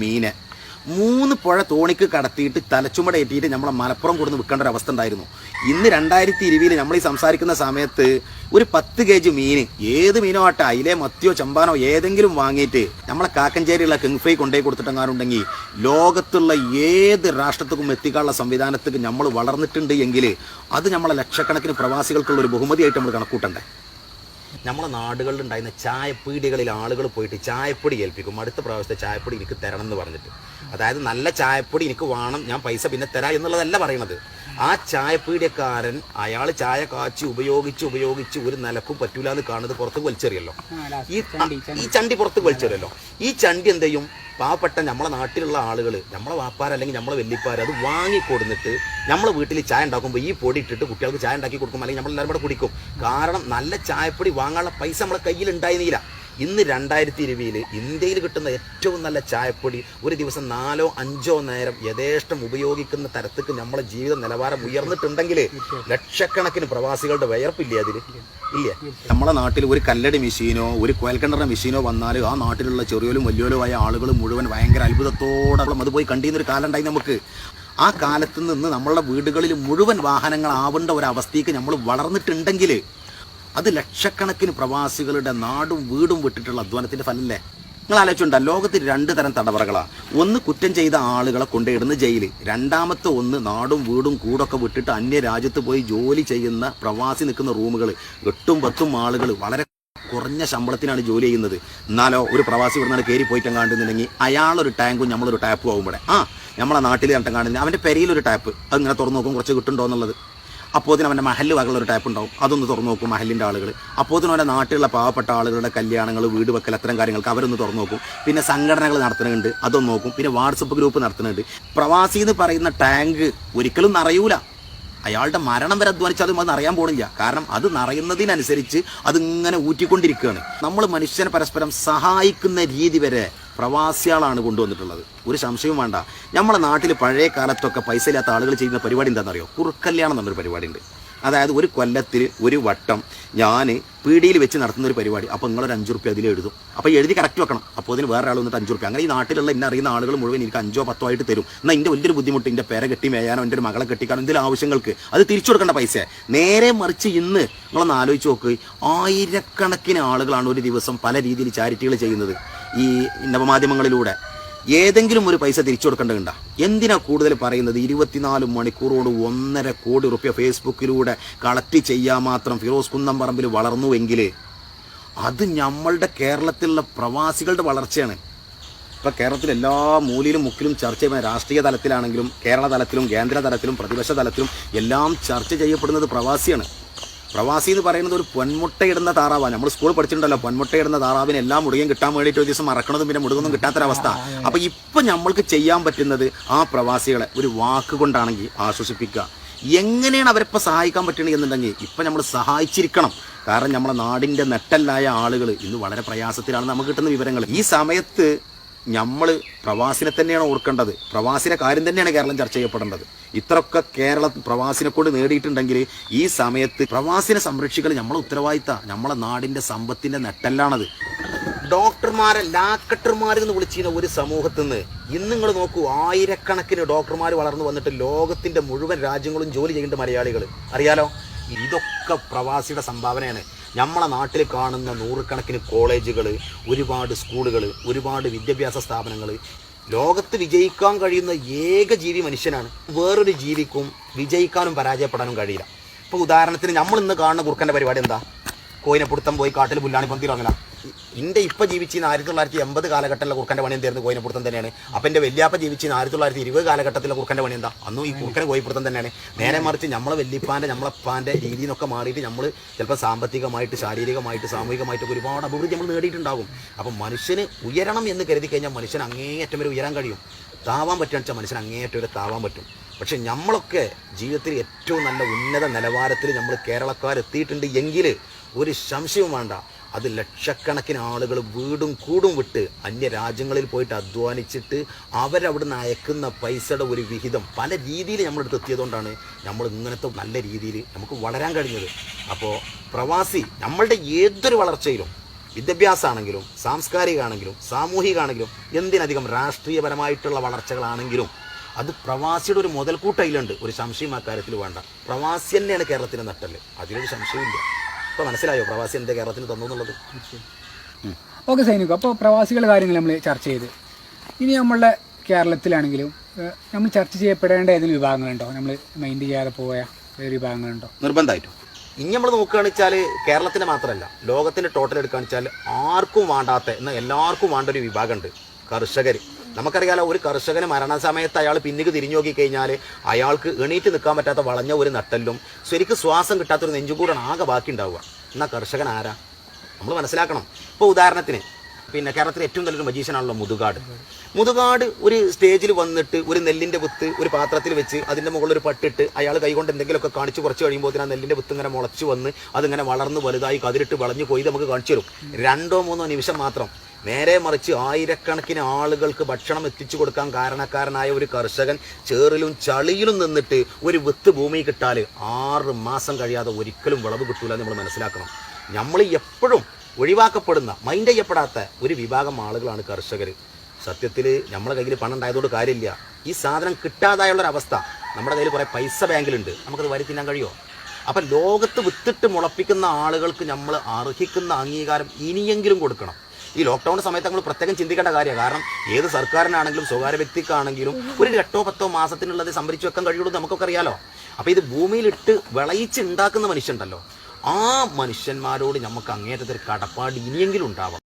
മീന്. മൂന്ന് പുഴ തോണിക്ക് കടത്തിയിട്ട് തലച്ചുമട ഏറ്റിയിട്ട് നമ്മളെ മലപ്പുറം കൊടുന്ന് വിൽക്കേണ്ട ഒരു അവസ്ഥ ഉണ്ടായിരുന്നു. ഇന്ന് രണ്ടായിരത്തി ഇരുപതിൽ നമ്മൾ ഈ സംസാരിക്കുന്ന സമയത്ത് ഒരു പത്ത് കെ ജി മീൻ ഏത് മീനോ ആട്ടെ അയിലേ മത്തിയോ ചമ്പാനോ ഏതെങ്കിലും വാങ്ങിയിട്ട് നമ്മളെ കാക്കഞ്ചേരിയുള്ള കിങ് ഫ്രൈ കൊണ്ടുപോയി കൊടുത്തിട്ടെങ്ങാനുണ്ടെങ്കിൽ ലോകത്തുള്ള ഏത് രാഷ്ട്രത്തിനും എത്തിക്കാനുള്ള സംവിധാനത്തേക്ക് നമ്മൾ വളർന്നിട്ടുണ്ട് എങ്കിൽ അത് നമ്മളെ ലക്ഷക്കണക്കിന് പ്രവാസികൾക്കുള്ള ഒരു ബഹുമതിയായിട്ട് നമ്മൾ കണക്കൂട്ടണ്ടേ. നമ്മുടെ നാടുകളിൽ ഉണ്ടായിരുന്ന ചായപ്പീടികളിൽ ആളുകൾ പോയിട്ട് ചായപ്പൊടി ഏൽപ്പിക്കും. അടുത്ത പ്രാവശ്യത്തെ ചായപ്പൊടി എനിക്ക് തരണം എന്ന് പറഞ്ഞിട്ട്. അതായത് നല്ല ചായപ്പൊടി എനിക്ക് വേണം ഞാൻ പൈസ പിന്നെ തരാം എന്നുള്ളതല്ല പറയണത്. ആ ചായപ്പീടിയക്കാരൻ അയാൾ ചായ കാച്ചി ഉപയോഗിച്ച് ഉപയോഗിച്ച് ഒരു നിലക്കും പറ്റൂല എന്ന് കാണുന്നത് പുറത്ത് വലിച്ചെറിയല്ലോ. ഈ ഈ ചണ്ടി. പുറത്ത് വലിച്ചെറിയല്ലോ. ഈ ചണ്ടി എന്ത് ചെയ്യും? പാവപ്പെട്ട നമ്മളെ നാട്ടിലുള്ള ആളുകൾ നമ്മളെ വാപ്പാർ അല്ലെങ്കിൽ നമ്മളെ വെല്ലിപ്പാർ അത് വാങ്ങിക്കൊടുന്നിട്ട് നമ്മളെ വീട്ടിൽ ചായ ഉണ്ടാക്കുമ്പോൾ ഈ പൊടി ഇട്ടിട്ട് കുട്ടികൾക്ക് ചായ ഉണ്ടാക്കി കൊടുക്കും അല്ലെങ്കിൽ നമ്മളെല്ലാവരും കൂടെ കുടിക്കും. കാരണം നല്ല ചായപ്പൊടി വാങ്ങാനുള്ള പൈസ നമ്മളെ കയ്യിൽ ഉണ്ടായിരുന്നില്ല ഇന്ന് രണ്ടായിരത്തി ഇരുപതിൽ ഇന്ത്യയിൽ കിട്ടുന്ന ഏറ്റവും നല്ല ചായപ്പൊടി ഒരു ദിവസം നാലോ അഞ്ചോ നേരം യഥേഷ്ടം ഉപയോഗിക്കുന്ന തരത്തിക്ക് നമ്മളെ ജീവിത നിലവാരം ഉയർന്നിട്ടുണ്ടെങ്കിൽ ലക്ഷക്കണക്കിന് പ്രവാസികളുടെ വയർപ്പില്ല അതിൽ ഇല്ല? നമ്മളെ നാട്ടിൽ ഒരു കല്ലടി മെഷീനോ ഒരു കുഴൽക്കിണറിന്റെ മെഷീനോ വന്നാൽ ആ നാട്ടിലുള്ള ചെറിയോലും വലിയോലും ആയ ആളുകൾ മുഴുവൻ ഭയങ്കര അത്ഭുതത്തോടെ അത് പോയി കണ്ടിരുന്നൊരു കാലം ഉണ്ടായി നമുക്ക്. ആ കാലത്ത് നിന്ന് നമ്മളുടെ വീടുകളിൽ മുഴുവൻ വാഹനങ്ങൾ ആവേണ്ട ഒരു അവസ്ഥയ്ക്ക് നമ്മൾ വളർന്നിട്ടുണ്ടെങ്കിൽ അത് ലക്ഷക്കണക്കിന് പ്രവാസികളുടെ നാടും വീടും വിട്ടിട്ടുള്ള അധ്വാനത്തിന്റെ ഫലമല്ലേ നിങ്ങൾ ആലോചിച്ചുണ്ടോ ലോകത്തിൽ രണ്ട് തരം തടവറകളാണ് ഒന്ന് കുറ്റം ചെയ്ത ആളുകളെ കൊണ്ടിടുന്ന ജയിൽ രണ്ടാമത്തെ ഒന്ന് നാടും വീടും കൂടൊക്കെ വിട്ടിട്ട് അന്യ രാജ്യത്ത് പോയി ജോലി ചെയ്യുന്ന പ്രവാസി നിൽക്കുന്ന റൂമുകൾ എട്ടും പത്തും ആളുകൾ വളരെ കുറഞ്ഞ ശമ്പളത്തിനാണ് ജോലി ചെയ്യുന്നത്. എന്നാലോ ഒരു പ്രവാസി ഇവിടെ നിന്ന് കയറി പോയിട്ട് കാണ്ടുന്നുണ്ടെങ്കിൽ അയാളൊരു ടാങ്കും നമ്മളൊരു ടാപ്പും ആകുമ്പോഴേ ആ നമ്മളെ നാട്ടിൽ കണ്ടം കാണുന്നില്ല അവന്റെ പെരയിലൊരു ടാപ്പ്. അത് ഇങ്ങനെ തുറന്നു നോക്കും കുറച്ച് കിട്ടുന്നുണ്ടോ എന്നുള്ളത്. അപ്പോൾ അതിന് അവന്റെ മഹൽ വകളൊരു ഒരു ടാപ്പ് ഉണ്ടാവും. അതൊന്ന് തുറന്നു നോക്കും മഹലിന്റെ ആളുകൾ അപ്പോൾ അതിന് അവന്റെ നാട്ടിലുള്ള പാവപ്പെട്ട ആളുകളുടെ കല്യാണങ്ങൾ വീട് വെക്കൽ അത്തരം കാര്യങ്ങൾക്ക് അവരൊന്ന് തുറന്നു നോക്കും. പിന്നെ സംഘടനകൾ നടത്തുന്നുണ്ട് അതൊന്ന് നോക്കും. പിന്നെ വാട്സപ്പ് ഗ്രൂപ്പ് നടത്തുന്നുണ്ട്. പ്രവാസി എന്ന് പറയുന്ന ടാങ്ക് ഒരിക്കലും നിറയൂല. അയാളുടെ മരണം വരെ അധ്വാനിച്ചാലും അത് അറിയാൻ പോണില്ല. കാരണം അത് നിറയുന്നതിനനുസരിച്ച് അതിങ്ങനെ ഊറ്റിക്കൊണ്ടിരിക്കുകയാണ്. നമ്മൾ മനുഷ്യനെ പരസ്പരം സഹായിക്കുന്ന രീതി വരെ പ്രവാസികളാണ് കൊണ്ടുവന്നിട്ടുള്ളത്. ഒരു സംശയവും വേണ്ട. നമ്മുടെ നാട്ടിൽ പഴയ കാലത്തൊക്കെ പൈസ ഇല്ലാത്ത ആളുകൾ ചെയ്യുന്ന പരിപാടി എന്താണെന്നറിയോ? കുറുക്കല്യാണം എന്നൊരു പരിപാടി ഉണ്ട് അതായത് ഒരു കൊല്ലത്തിൽ ഒരു വട്ടം ഞാൻ പീടിയിൽ വെച്ച് നടത്തുന്ന ഒരു പരിപാടി. അപ്പോൾ നിങ്ങളൊരു അഞ്ച് റുപ്യ അതിൽ എഴുതും. അപ്പോൾ എഴുതി കറക്റ്റ് വെക്കണം. അപ്പോൾ അതിന് വേറെ ആൾ വന്നിട്ട് അഞ്ച് റുപ്യ. അങ്ങനെ ഈ നാട്ടിലുള്ള എന്നെ അറിയുന്ന ആളുകൾ മുഴുവൻ എനിക്ക് അഞ്ചോ പത്തോ ആയിട്ട് തരും. എന്നാൽ എന്റെ വലിയൊരു ബുദ്ധിമുട്ട് എന്റെ പേരെ കെട്ടി മേയാനോ എന്റെ ഒരു മകളെ കെട്ടിക്കാനോ എന്തെങ്കിലും ആവശ്യങ്ങൾക്ക് അത് തിരിച്ചു കൊടുക്കേണ്ട പൈസ. നേരെ മറിച്ച് ഇന്ന് നിങ്ങളൊന്ന് ആലോചിച്ച് നോക്ക്. ആയിരക്കണക്കിന് ആളുകളാണ് ഒരു ദിവസം പല രീതിയിൽ ചാരിറ്റികൾ ചെയ്യുന്നത്. ഈ നവമാധ്യമങ്ങളിലൂടെ ഏതെങ്കിലും ഒരു പൈസ തിരിച്ചു കൊടുക്കേണ്ടതുണ്ട? എന്തിനാ കൂടുതൽ പറയുന്നത്? ഇരുപത്തിനാല് മണിക്കൂറോട് ഒന്നര കോടി റുപ്യ ഫേസ്ബുക്കിലൂടെ കളക്ട് ചെയ്യാൻ മാത്രം ഫിറോസ് കുന്നംപറമ്പിൽ വളർന്നുവെങ്കിൽ അത് നമ്മളുടെ കേരളത്തിലുള്ള പ്രവാസികളുടെ വളർച്ചയാണ്. ഇപ്പം കേരളത്തിൽ എല്ലാ മൂലയിലും മുക്കിലും ചർച്ച ചെയ്യുന്ന രാഷ്ട്രീയ തലത്തിലാണെങ്കിലും കേരള തലത്തിലും കേന്ദ്ര തലത്തിലും പ്രതിപക്ഷ തലത്തിലും എല്ലാം ചർച്ച ചെയ്യപ്പെടുന്നത് പ്രവാസിയാണ്. പ്രവാസി എന്ന് പറയുന്നത് ഒരു പൊന്മുട്ടയിടുന്ന താറാവാണ്. നമ്മൾ സ്കൂളിൽ പഠിച്ചിട്ടുണ്ടല്ലോ പൊന്മുട്ടയിടുന്ന താറാവിന് എല്ലാം മുടുകയും കിട്ടാൻ വേണ്ടിയിട്ട് ഒരു ദിവസം മറക്കണതും പിന്നെ മുടുകൊന്നും കിട്ടാത്തൊരവസ്ഥ അപ്പോൾ ഇപ്പം നമ്മൾക്ക് ചെയ്യാൻ പറ്റുന്നത് ആ പ്രവാസികളെ ഒരു വാക്കുകൊണ്ടാണെങ്കിൽ ആശ്വസിപ്പിക്കുക. എങ്ങനെയാണ് അവരിപ്പോൾ സഹായിക്കാൻ പറ്റുന്നത് എന്നുണ്ടെങ്കിൽ ഇപ്പം നമ്മൾ സഹായിച്ചിരിക്കണം. കാരണം നമ്മുടെ നാടിന്റെ നെട്ടല്ലായ ആളുകൾ ഇന്ന് വളരെ പ്രയാസത്തിലാണ് നമുക്ക് കിട്ടുന്ന വിവരങ്ങൾ. ഈ സമയത്ത് നമ്മൾ പ്രവാസിനെ തന്നെയാണ് ഓർക്കേണ്ടത്. പ്രവാസിനെ കാര്യം തന്നെയാണ് കേരളം ചർച്ച ചെയ്യപ്പെടേണ്ടത്. ഇത്രയൊക്കെ കേരള പ്രവാസിനെ കൊണ്ട് നേടിയിട്ടുണ്ടെങ്കിൽ ഈ സമയത്ത് പ്രവാസിനെ സംരക്ഷിക്കൽ നമ്മളെ ഉത്തരവാദിത്ത. നമ്മളെ നാടിന്റെ സമ്പത്തിന്റെ നെട്ടല്ലാണത്. ഡോക്ടർമാരെ ലാക്കട്ടർമാരെന്ന് വിളിച്ചിരുന്ന ഒരു സമൂഹത്തിൽ നിന്ന് ഇന്ന് നിങ്ങൾ നോക്കൂ ആയിരക്കണക്കിന് ഡോക്ടർമാർ വളർന്നു വന്നിട്ട് ലോകത്തിന്റെ മുഴുവൻ രാജ്യങ്ങളും ജോലി ചെയ്യേണ്ട മലയാളികൾ അറിയാലോ? ഇതൊക്കെ പ്രവാസിയുടെ സംഭാവനയാണ്. നമ്മളെ നാട്ടിൽ കാണുന്ന നൂറുകണക്കിന് കോളേജുകൾ ഒരുപാട് സ്കൂളുകൾ ഒരുപാട് വിദ്യാഭ്യാസ സ്ഥാപനങ്ങൾ ലോകത്ത് വിജയിക്കാൻ കഴിയുന്ന ഏക ജീവി മനുഷ്യനാണ്. വേറൊരു ജീവിക്കും വിജയിക്കാനും പരാജയപ്പെടാനും കഴിയില്ല. ഇപ്പോൾ ഉദാഹരണത്തിന് നമ്മൾ ഇന്ന് കാണുന്ന കുറുക്കന്റെ പരിപാടി എന്താ? കോയിനെ കോയിനെപ്പിടുത്തം പോയി കാട്ടിൽ പുല്ലാണി പന്തിരോ അങ്ങനെ എന്റെ ഇപ്പം ജീവിച്ചിരുന്ന ആയിരത്തി തൊള്ളായിരത്തി എൺപത് കാലഘട്ടത്തിലെ കുറുക്കന്റെ പണി എന്തായിരുന്നു? കോയിനപ്പുറത്തം തന്നെയാണ്. അപ്പം എന്റെ വല്യാപ്പ ജീവിച്ചിരുന്ന ആയിരത്തി തൊള്ളായിരത്തി ഇരുപത് കാലഘട്ടത്തിലെ കുറുക്കന്റെ പണി എന്താ? അന്നും ഈ കുറുക്കനെ കോയിപ്പുറത്തം തന്നെയാണ്. നേരെ മറിച്ച് നമ്മളെ വല്യപ്പാന്റെ നമ്മളപ്പാന്റെ രീതിയിൽ നിന്നൊക്കെ മാറിയിട്ട് നമ്മൾ ചിലപ്പോൾ സാമ്പത്തികമായിട്ട് ശാരീരികമായിട്ട് സാമൂഹികമായിട്ട് ഒരുപാട് അഭിവൃദ്ധി നമ്മൾ നേടിയിട്ടുണ്ടാകും. അപ്പം മനുഷ്യന് ഉയരണം എന്ന് കരുതി കഴിഞ്ഞാൽ മനുഷ്യൻ അങ്ങേയറ്റം വരെ ഉയരാൻ കഴിയും. താവാൻ പറ്റുക വെച്ചാൽ മനുഷ്യൻ അങ്ങേയറ്റം വരെ താവാൻ പറ്റും. പക്ഷെ നമ്മളൊക്കെ ജീവിതത്തിൽ ഏറ്റവും നല്ല ഉന്നത നിലവാരത്തിൽ നമ്മൾ കേരളക്കാരെത്തിയിട്ടുണ്ട് എങ്കിൽ ഒരു സംശയവും വേണ്ട. അത് ലക്ഷക്കണക്കിന് ആളുകൾ വീടും കൂടും വിട്ട് അന്യ രാജ്യങ്ങളിൽ പോയിട്ട് അധ്വാനിച്ചിട്ട് അവരവിടുന്ന് അയക്കുന്ന പൈസയുടെ ഒരു വിഹിതം പല രീതിയിൽ നമ്മളെടുത്ത് എത്തിയതുകൊണ്ടാണ് നമ്മൾ ഇങ്ങനത്തെ നല്ല രീതിയിൽ നമുക്ക് വളരാൻ കഴിഞ്ഞത്. അപ്പോൾ പ്രവാസി നമ്മളുടെ ഏതൊരു വളർച്ചയിലും വിദ്യാഭ്യാസമാണെങ്കിലും സാംസ്കാരികമാണെങ്കിലും സാമൂഹികമാണെങ്കിലും എന്തിനധികം രാഷ്ട്രീയപരമായിട്ടുള്ള വളർച്ചകളാണെങ്കിലും അത് പ്രവാസിയുടെ ഒരു മുതൽക്കൂട്ടയിലുണ്ട്. ഒരു സംശയം അക്കാര്യത്തിൽ വേണ്ട. പ്രവാസി തന്നെയാണ് കേരളത്തിന്റെ നട്ടൽ അതിലൊരു സംശയമില്ല ഇപ്പോൾ മനസ്സിലായോ പ്രവാസി എന്താ കേരളത്തിന് തന്നു എന്നുള്ളത്? ഓക്കെ സൈനിക. അപ്പോൾ പ്രവാസികളുടെ കാര്യങ്ങൾ നമ്മൾ ചർച്ച ചെയ്ത്. ഇനി നമ്മളുടെ കേരളത്തിലാണെങ്കിലും നമ്മൾ ചർച്ച ചെയ്യപ്പെടേണ്ട ഏതെങ്കിലും വിഭാഗങ്ങളുണ്ടോ? നമ്മൾ മൈൻഡ് ചെയ്യാതെ പോയ ഏതൊരു വിഭാഗങ്ങളുണ്ടോ? നിർബന്ധമായിട്ടും. ഇനി നമ്മൾ നോക്കുകയാണെന്ന് വെച്ചാൽ കേരളത്തിന് മാത്രമല്ല ലോകത്തിന്റെ ടോട്ടൽ എടുക്കുകയാണെന്ന് വെച്ചാൽ ആർക്കും വേണ്ടാത്ത എന്നാൽ എല്ലാവർക്കും വേണ്ട ഒരു വിഭാഗമുണ്ട്. കർഷകർ നമുക്കറിയാലോ ഒരു കർഷകന് മരണസമയത്ത് അയാൾ പിന്നിക്ക് തിരിഞ്ഞു നോക്കിക്കഴിഞ്ഞാൽ അയാൾക്ക് എണീറ്റ് നിൽക്കാൻ പറ്റാത്ത വളഞ്ഞ ഒരു നട്ടലും ശരിക്കും ശ്വാസം കിട്ടാത്തൊരു നെഞ്ചുകൂടാണ് ആകെ ബാക്കി ഉണ്ടാവുക. എന്നാൽ കർഷകൻ ആരാ? നമ്മൾ മനസ്സിലാക്കണം. ഇപ്പോൾ ഉദാഹരണത്തിന് പിന്നെ കേരളത്തിലെ ഏറ്റവും നല്ലൊരു മജീഷ്യനാണല്ലോ മുതുകാട്. മുതുകാട് ഒരു സ്റ്റേജിൽ വന്നിട്ട് ഒരു നെല്ലിന്റെ വിത്ത് ഒരു പാത്രത്തിൽ വെച്ച് അതിന്റെ മുകളിൽ ഒരു പട്ടിട്ട് അയാൾ കൈകൊണ്ട് എന്തെങ്കിലുമൊക്കെ കാണിച്ച് കുറച്ച് കഴിയുമ്പോൾ ആ നെല്ലിന്റെ വിത്ത് ഇങ്ങനെ മുളച്ച് വന്ന് അതിങ്ങനെ വളർന്ന് വലുതായി കതിരിട്ട് വളഞ്ഞു പോയി നമുക്ക് കാണിച്ചു തരും. രണ്ടോ മൂന്നോ നിമിഷം മാത്രം നേരെ മറിച്ച് ആയിരക്കണക്കിന് ആളുകൾക്ക് ഭക്ഷണം എത്തിച്ചു കൊടുക്കാൻ കാരണക്കാരനായ ഒരു കർഷകൻ ചേറിലും ചളിയിലും നിന്നിട്ട് ഒരു വിത്ത് ഭൂമി കിട്ടാൽ ആറ് മാസം കഴിയാതെ ഒരിക്കലും വിളവ് കിട്ടൂല നമ്മൾ മനസ്സിലാക്കണം. നമ്മൾ എപ്പോഴും ഒഴിവാക്കപ്പെടുന്ന മൈൻഡ് ചെയ്യപ്പെടാത്ത ഒരു വിഭാഗം ആളുകളാണ് കർഷകർ സത്യത്തിൽ നമ്മളെ കയ്യിൽ പണം ഉണ്ടായതുകൊണ്ട് കാര്യമില്ല. ഈ സാധനം കിട്ടാതായുള്ളൊരവസ്ഥ നമ്മുടെ കയ്യിൽ കുറേ പൈസ ബാങ്കിലുണ്ട്. നമുക്കത് വരി തിന്നാൻ കഴിയുമോ? അപ്പം ലോകത്ത് വിത്തിട്ട് മുളപ്പിക്കുന്ന ആളുകൾക്ക് നമ്മൾ അർഹിക്കുന്ന അംഗീകാരം ഇനിയെങ്കിലും കൊടുക്കണം. ഈ ലോക്ക്ഡൗൺ സമയത്ത് നമ്മൾ പ്രത്യേകം ചിന്തിക്കേണ്ട കാര്യമാണ്. കാരണം ഏത് സർക്കാരിനാണെങ്കിലും സ്വകാര്യ വ്യക്തിക്കാണെങ്കിലും ഒരു എട്ടോ പത്തോ മാസത്തിനുള്ളത് സംഭരിച്ചു വെക്കാൻ കഴിയുള്ളൂ നമുക്കൊക്കെ അറിയാലോ. അപ്പോൾ ഇത് ഭൂമിയിലിട്ട് വിളയിച്ച് ഉണ്ടാക്കുന്ന മനുഷ്യണ്ടല്ലോ ആ മനുഷ്യന്മാരോട് നമുക്ക് അങ്ങേറ്റത്തെ ഒരു കടപ്പാട് ഇനിയെങ്കിലും ഉണ്ടാവാം